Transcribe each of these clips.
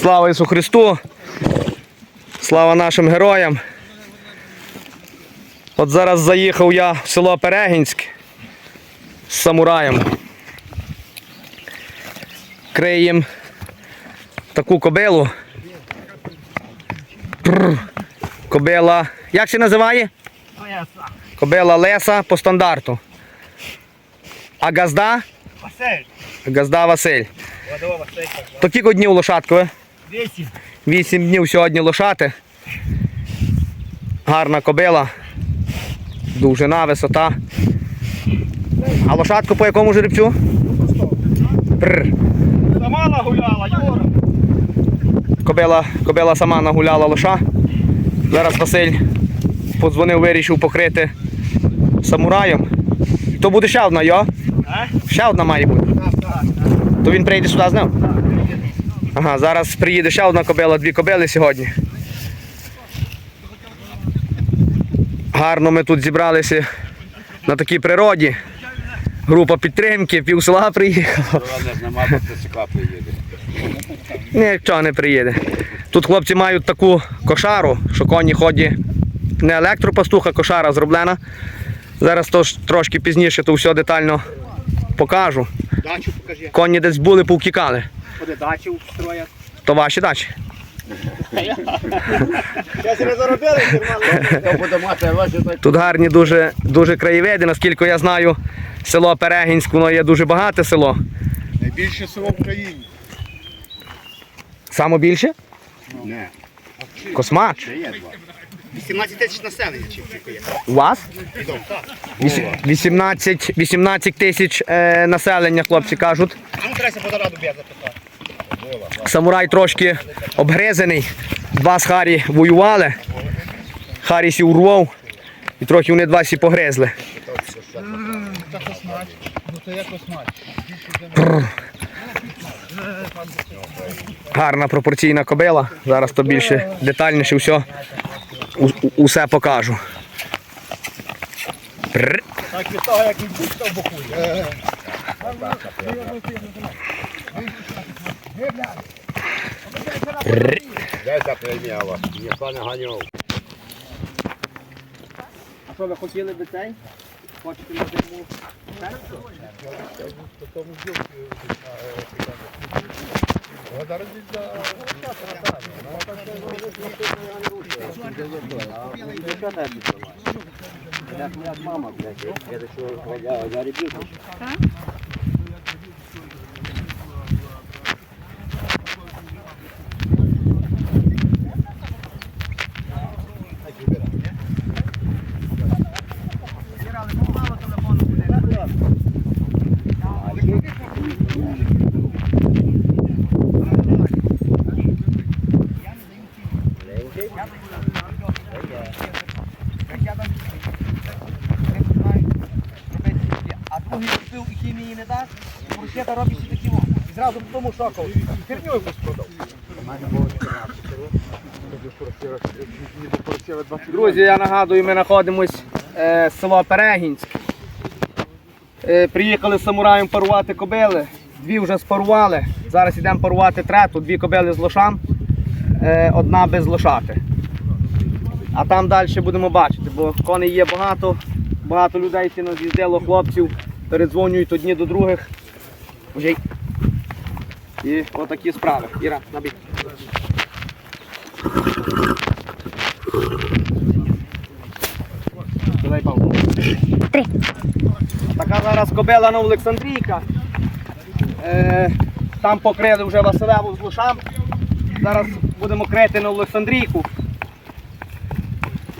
Слава Ісу Христу! Слава нашим героям! От зараз заїхав я в село Перегінськ з самураєм. Криєм таку кобилу. Прр. Кобила. Як це називає? Кобила Леса по стандарту. А газда? Василь, Газда Василь. То кілька днів лошадкове? Вісім. Вісім днів сьогодні лошати. Гарна кобила. Довжина, висота. А лошадку по якому жеребцю? Сама нагуляла, Юра. Кобила, кобила сама нагуляла лоша. Зараз Василь подзвонив, вирішив покрити самураєм. То буде ще одна, йо? Ще одна має бути. То він прийде сюди з ним? Ага, зараз приїде ще одна кобила, дві кобили сьогодні. Гарно ми тут зібралися на такій природі. Група підтримки, пів села приїде. Нічого не приїде. Тут хлопці мають таку кошару, що коні ходять не електропастух, а кошара зроблена. Зараз то трошки пізніше то все детально покажу. Дачу покажи. Коні десь були, повтікали. Ходи дачу строять. То ваші дачі. Тут гарні дуже, дуже краєвиди. Наскільки я знаю, село Перегінськ, воно є дуже багате село. Найбільше село в країні. Саме більше? не. Космач. Це є два. 18 тисяч населення чи тільки є. У вас? Вісі- 18, 18 тисяч е, населення, хлопці кажуть. Ну треба по зараду б'є запитати. Самурай трошки обгризаний. Два з Харі воювали. Харі сі урвав. І трохи вони два сі погризли. Гарна пропорційна кобила. Зараз то більше детальніше все, у- усе покажу. Так від того, як він будь-то бокує. Де ця прийняла? Ніхто не ганяв. А що ви хотіли би цей? Хочете на зиму? Як мама, блядь, я до я за ребенка. А другий купив і хімії не дасть, порушета робить і такі во. І шокав. Херню якусь продав. Друзі, я нагадую, ми знаходимось е, село Перегінськ. Е, приїхали з самураєм парувати кобили. Дві вже спарували. Зараз йдемо парувати трету, дві кобили з лошам, е, одна без лошати. А там далі будемо бачити, бо коней є багато, багато людей ці з'їздило, хлопців, передзвонюють одні до других. Вже І отакі справи. Іра, набій. Давай, Павло. Така зараз кобила на Олександрійка. Е, там покрили вже Василеву з лошам. Зараз будемо крити на Олександрійку.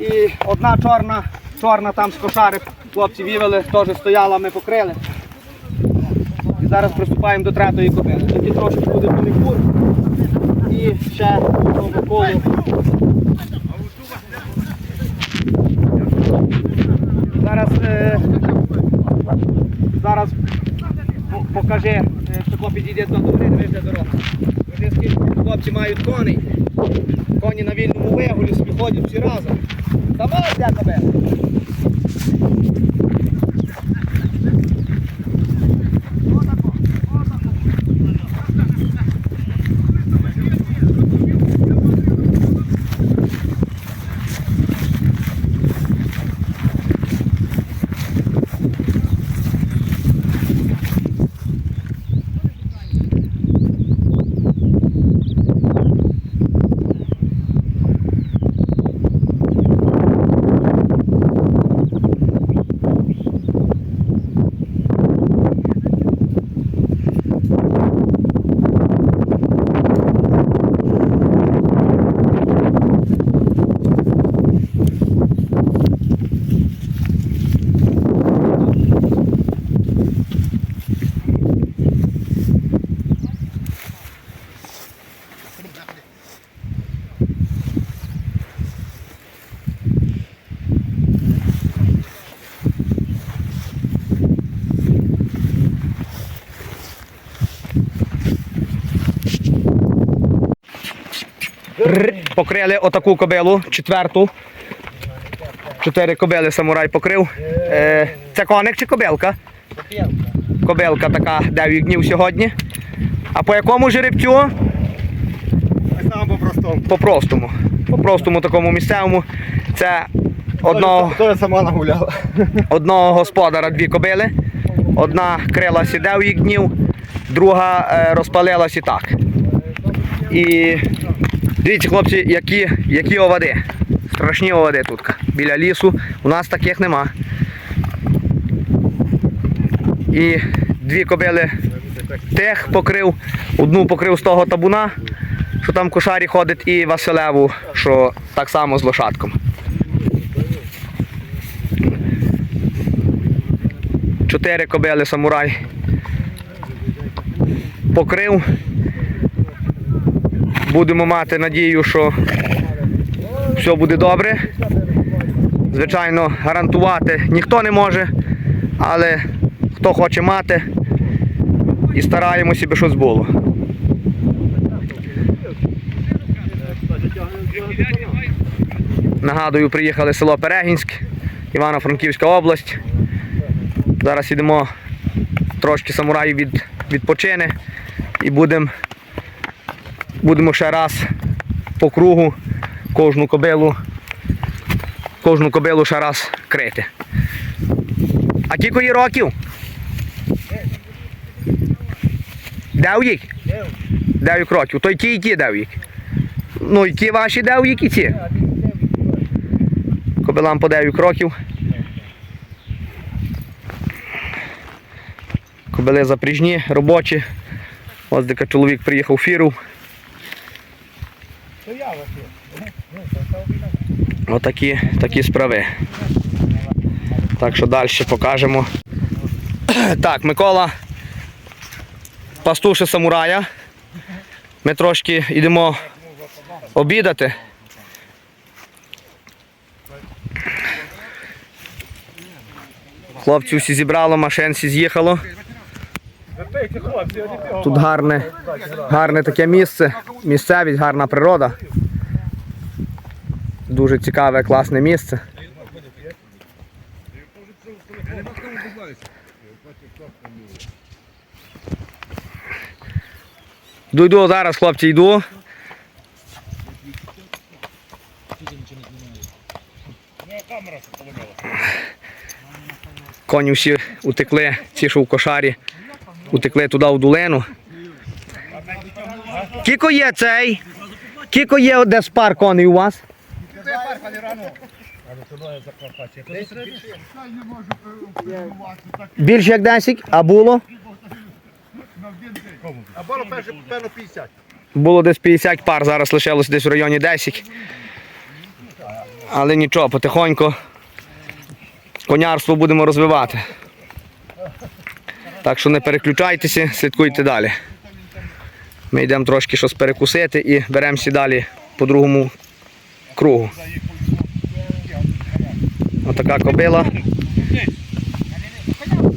І одна чорна, чорна там з кошари хлопці вивели, теж стояла, ми покрили. Зараз приступаємо до третьої кобили. Тоді трошки буде манікур. І ще по колу. Зараз, е, зараз по- покажи, е, тако підійде до дороги, вийде дорога. Кажи, скільки хлопці мають коней. Коні на вільному вигулі собі ходять всі разом. Сама для тебе. Покрили отаку кобилу, четверту. Чотири кобили самурай покрив. Е, це коник чи кобилка? Кобилка така 9 днів сьогодні. А по якому жеребцю? По-простому. По-простому. По-простому такому місцевому. Це одного, То сама нагуляла. одного господара дві кобили. Одна крилася 9 днів, друга е, розпалилась і так. І дивіться, хлопці, які, які овади. Страшні овади тут. Біля лісу. У нас таких нема. І дві кобили тих покрив, одну покрив з того табуна, що там кошарі ходить, і Василеву, що так само з лошадком. Чотири кобили самурай покрив. Будемо мати надію, що все буде добре. Звичайно, гарантувати ніхто не може, але хто хоче мати, і стараємося, щоб щось було. Нагадую, приїхали село Перегінськ, Івано-Франківська область. Зараз йдемо трошки самураїв від, відпочине і будемо будемо ще раз по кругу кожну кобилу, кожну кобилу ще раз крити. А кілько їй років? Дев'ять? Дев'ять років. То й ті, які які дев'ять? Ну, які ваші дев'ять і ці? Кобилам по 9 років. Кобили запріжні, робочі. Ось дека чоловік приїхав фіру. Отакі такі справи. Так що далі покажемо. Так, Микола пастуше самурая. Ми трошки йдемо обідати. Хлопці всі зібрало, машин всі з'їхало. Тут гарне, гарне таке місце, місцевість, гарна природа. Дуже цікаве, класне місце. Йду, йду зараз, хлопці, йду. Коні всі утекли, ці, що в кошарі, утекли туди в долину. Кіко є цей? Кіко є де спар коней у вас? Більше як 10, а було? А було перше, певно, 50. Було десь 50 пар, зараз лишилось десь в районі 10. Але нічого, потихоньку конярство будемо розвивати. Так що не переключайтеся, слідкуйте далі. Ми йдемо трошки щось перекусити і беремося далі по другому кругу. Отака кобила.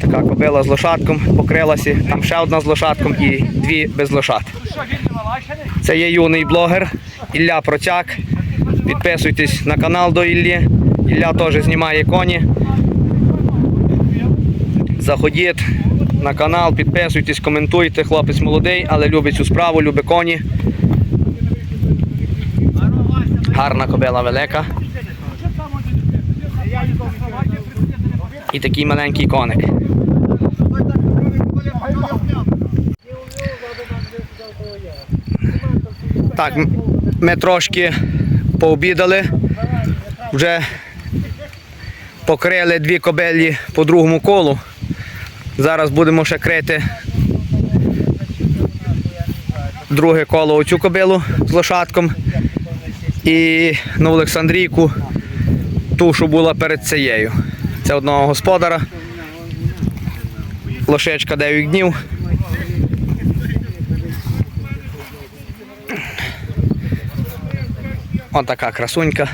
Така кобила з лошадком покрилася. Там ще одна з лошадком і дві без лошад. Це є юний блогер Ілля Процяк. Підписуйтесь на канал до Іллі. Ілля теж знімає коні. Заходіть на канал, підписуйтесь, коментуйте. Хлопець молодий, але любить цю справу, любить коні. Гарна кобила велика. І такий маленький коник. Так, ми трошки пообідали. Вже покрили дві кобелі по другому колу. Зараз будемо ще крити друге коло оцю кобилу з лошадком. І на Олександрійку ту, що була перед цією. Це одного господара. Лошечка 9 днів. Ось така красунька.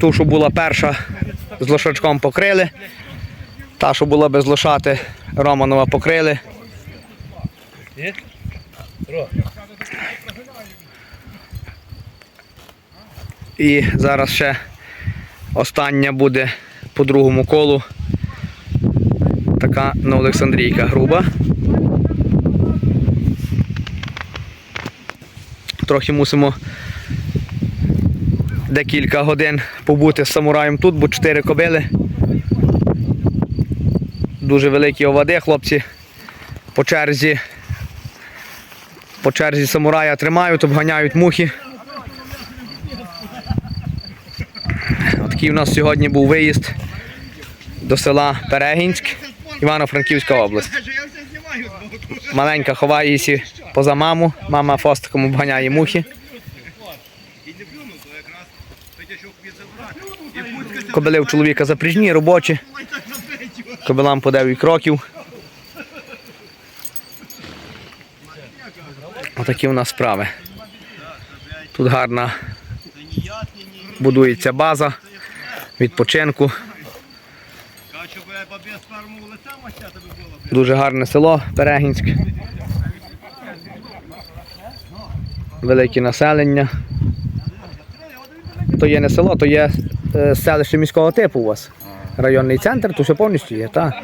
Ту, що була перша, з лошачком покрили. Та, що була без лошати, Романова покрили. І зараз ще остання буде по другому колу. Така на Олександрійка груба. Трохи мусимо декілька годин побути з самураєм тут, бо чотири кобили. Дуже великі овади, хлопці по черзі. По черзі самурая тримають, обганяють мухи. Такий у нас сьогодні був виїзд до села Перегінськ, Івано-Франківська область. Маленька ховається поза маму, мама фостиком обганяє мухи. Кобили в чоловіка запряжні, робочі. Кобилам по 9 кроків. Отакі у нас справи. Тут гарна будується база відпочинку. Дуже гарне село Перегінськ. Велике населення. То є не село, то є е, селище міського типу у вас. Районний центр, то все повністю є, так.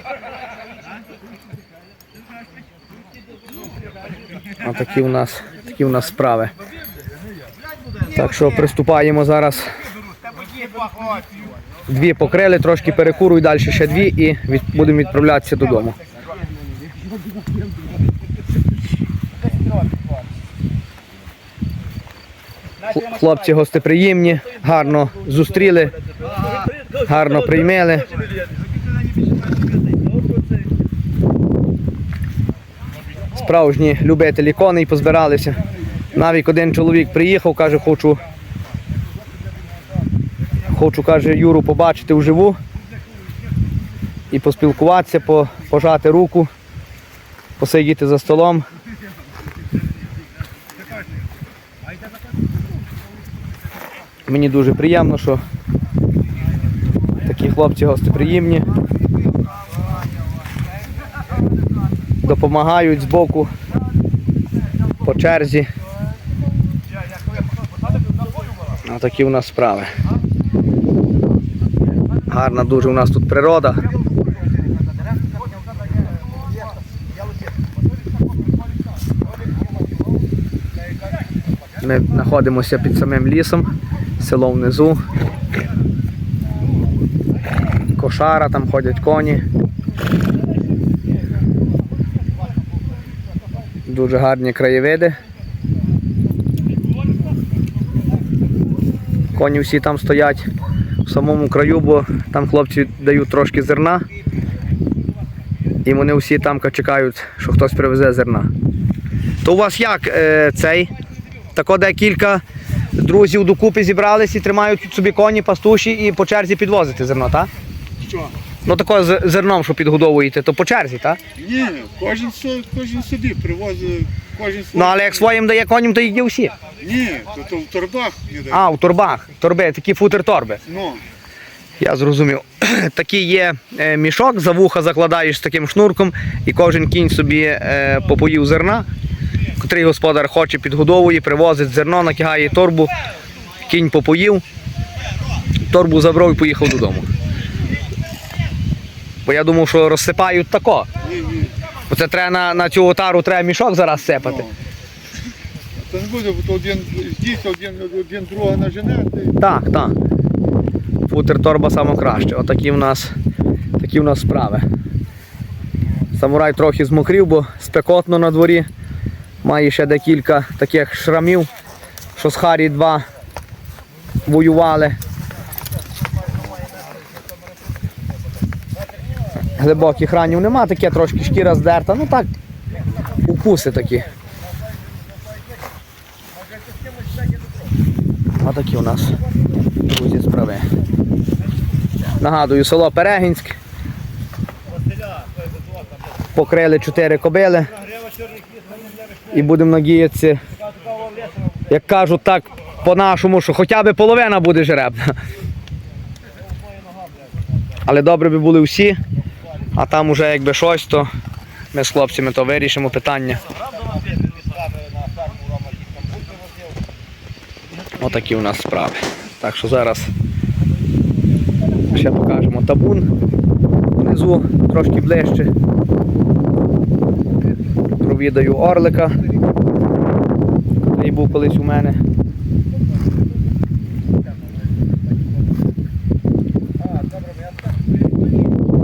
А такі у нас, такі у нас справи. Так що приступаємо зараз. Дві покрили, трошки перекурую, далі ще дві і від, будемо відправлятися додому. Хлопці гостеприємні, гарно зустріли, гарно приймели. Справжні любителі коней позбиралися. Навіть один чоловік приїхав, каже, хочу, хочу, каже, Юру побачити вживу і поспілкуватися, пожати руку, посидіти за столом. Мені дуже приємно, що такі хлопці гостеприємні. Допомагають збоку по черзі. Отакі у нас справи. Гарна дуже у нас тут природа. Ми знаходимося під самим лісом, село внизу. Кошара, там ходять коні. Дуже гарні краєвиди. Коні всі там стоять в самому краю, бо там хлопці дають трошки зерна. І вони всі там чекають, що хтось привезе зерна. То у вас як е, цей? Тако декілька друзів докупи зібрались і тримають собі коні, пастуші і по черзі підвозити зерно, так? Що? Ну тако з зерном, що підгодовуєте, то по черзі, так? Ні, кожен, кожен собі привозить, кожен свій. Ну але як своїм дає коням, то їх є всі. Ні, то, то в торбах дають. А, в торбах. Торби, такі футер-торби. Ну, Я зрозумів. Такий є е, мішок, за вуха закладаєш з таким шнурком, і кожен кінь собі е, попоїв зерна, котрий господар хоче, підгодовує, привозить зерно, накигає торбу, кінь попоїв, торбу забрав і поїхав додому. Бо я думав, що розсипають тако. ні, ні. Бо це треба на, на цю отару треба мішок зараз сипати. Ну. Це не буде, бо то один здесь, один, один друга нажене. Так, так. Футер торба саме краще. Отакі в нас, такі в нас справи. Самурай трохи змокрів, бо спекотно на дворі. Має ще декілька таких шрамів, що з Харі 2 воювали. Глибоких ранів нема, таке трошки шкіра здерта. Ну так, укуси такі. Отакі у нас друзі справи. Нагадую, село Перегінськ. Покрили чотири кобили. І будемо надіятися, як кажуть так по-нашому, що хоча б половина буде жеребна. Але добре би були всі, а там уже якби щось, то ми з хлопцями то вирішимо питання. Отакі у нас справи. Так що зараз ще покажемо табун внизу, трошки ближче. Провідаю орлика. Який був колись у мене.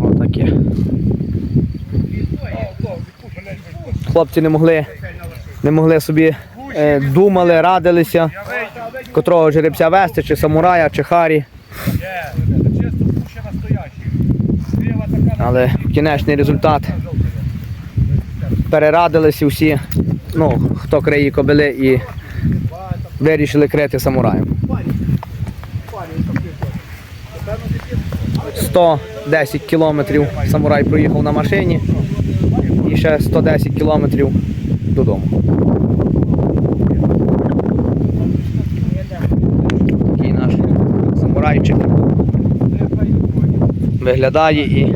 Отаке. Хлопці не могли, не могли собі е, думали, радилися, котрого жеребця вести, чи самурая, чи харі. Але кінечний результат перерадилися всі, ну, хто криє кобили і вирішили крити самураєм. 110 кілометрів самурай проїхав на машині і ще 110 кілометрів додому. Такий наш самурайчик виглядає і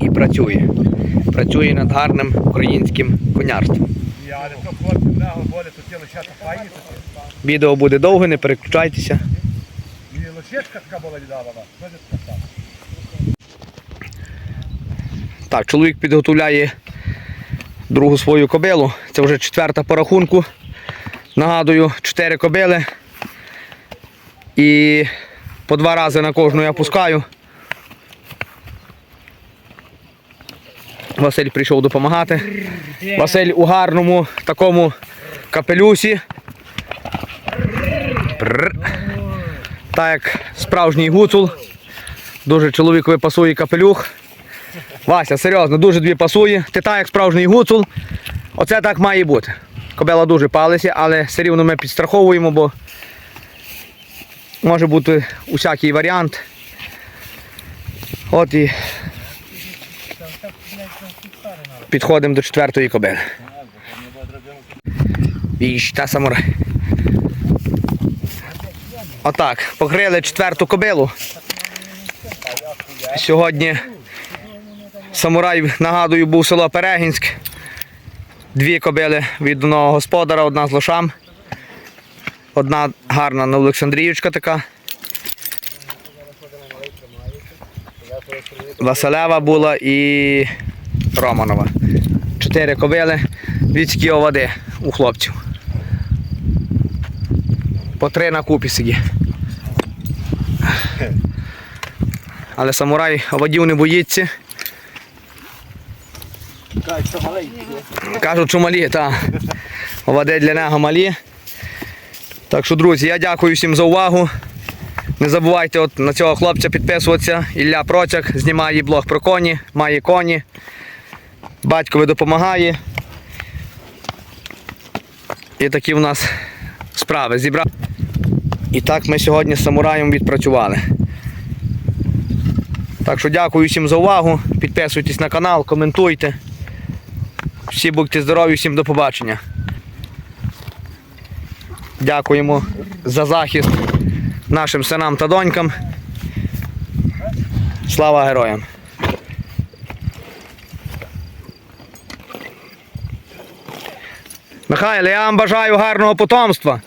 і працює. Працює над гарним українським конярством. Відео буде довге, не переключайтеся. Так, чоловік підготовляє другу свою кобилу. Це вже четверта по рахунку. Нагадую, чотири кобили. І по два рази на кожну я пускаю. Василь прийшов допомагати. Василь у гарному такому капелюсі. Так як справжній гуцул. Дуже чоловікові пасує капелюх. Вася, серйозно, дуже дві пасує. Ти так як справжній гуцул. Оце так має бути. Кобела дуже палиться, але все рівно ми підстраховуємо, бо може бути усякий варіант. От і підходимо до четвертої кобили. Віж, та самурай. Отак, покрили четверту кобилу. Сьогодні Самурай, нагадую, був село Перегінськ. Дві кобили від одного господара, одна з лошам. Одна гарна на Олександріючка така. Василева була і Романова. Чотири кобили людські овади у хлопців. По три на купі сиді. Але самурай овадів не боїться. Кажуть, що малі, так. Овади для нього малі. Так що, друзі, я дякую всім за увагу. Не забувайте от на цього хлопця підписуватися. Ілля Процяк знімає блог про коні, має коні. Батькові допомагає. І такі в нас справи. Зібрав. І так ми сьогодні з самураєм відпрацювали. Так що дякую всім за увагу. Підписуйтесь на канал, коментуйте. Всі будьте здорові, всім до побачення. Дякуємо за захист нашим синам та донькам. Слава героям! Михайло, я вам бажаю гарного потомства.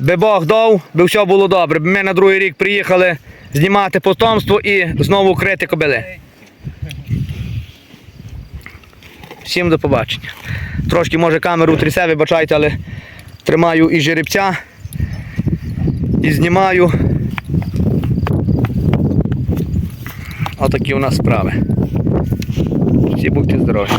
Би Бог дав, би все було добре. Ми на другий рік приїхали знімати потомство і знову крити кобили. Всім до побачення. Трошки може камеру трясе, вибачайте, але тримаю і жеребця, і знімаю. Отакі у нас справи. Всі будьте здорові.